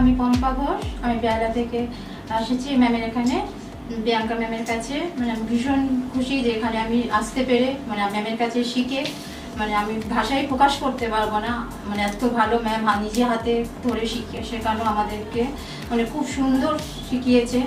আমি পম্পা ঘোষ, আমি বেলা থেকে এসেছি ম্যামের এখানে, প্রিয়াঙ্কা ম্যামের কাছে। মানে আমি ভীষণ খুশি যে এখানে আমি আসতে পেরে মানে ম্যামের কাছে শিখে মানে আমি ভাষায় প্রকাশ করতে পারব না। মানে এত ভালো ম্যাম নিজে হাতে ধরে শিখিয়ে শেখানো আমাদেরকে? মানে খুব সুন্দর শিখিয়েছে।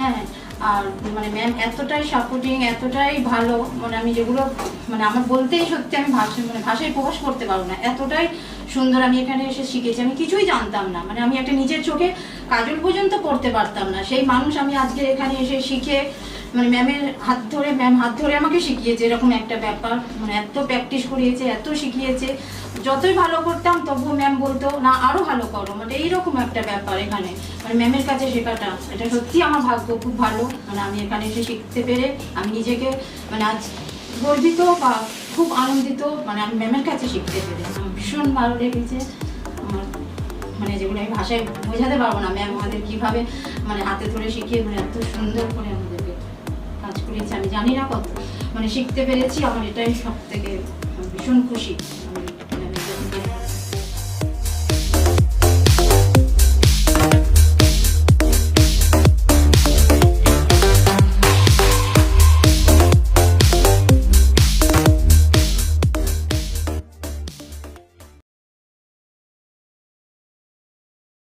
হ্যাঁ আর মানে ম্যাম এতটাই সাপোর্টিং এতটাই ভালো মানে আমি যেগুলো মানে আমার বলতেই সত্যি আমি ভাষা মানে ভাষায় প্রকাশ করতে পারব না। এতটাই সুন্দর আমি এখানে এসে শিখেছি। আমি কিছুই জানতাম না। মানে আমি একটা নিজের চোখে কাজল পর্যন্ত করতে পারতাম না। সেই মানুষ আমি আজকে এখানে এসে শিখে মানে ম্যামের হাত ধরে ম্যাম হাত ধরে আমাকে শিখিয়েছে এরকম একটা ব্যাপার। মানে এত প্র্যাকটিস করিয়েছে, এত শিখিয়েছে। যতই ভালো করতাম তবুও ম্যাম বলতো, না, আরও ভালো করো। মানে এইরকম একটা ব্যাপার এখানে। মানে ম্যামের কাছে শেখাটা, এটা সত্যি আমার ভাগ্য খুব ভালো। মানে আমি এখানে এসে শিখতে পেরে, আমি নিজেকে মানে আজ গর্বিত বা খুব আনন্দিত মানে আমি ম্যামের কাছে শিখতে পেরে। আমার ভীষণ ভালো লেগেছে। আমার মানে যেগুলো আমি ভাষায় বোঝাতে পারব না ম্যাম আমাদের কীভাবে মানে হাতে ধরে শিখিয়ে মানে এত সুন্দর করে আমাদেরকে করেছি আমি জানি না কত মানে শিখতে পেরেছি, আমার এটাই সব থেকে ভীষণ খুশি। আমি মানে